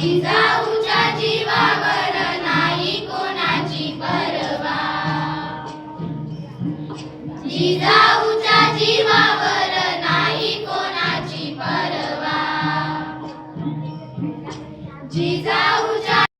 जिजाऊच्या जीवावर नाही कोणाची परवा.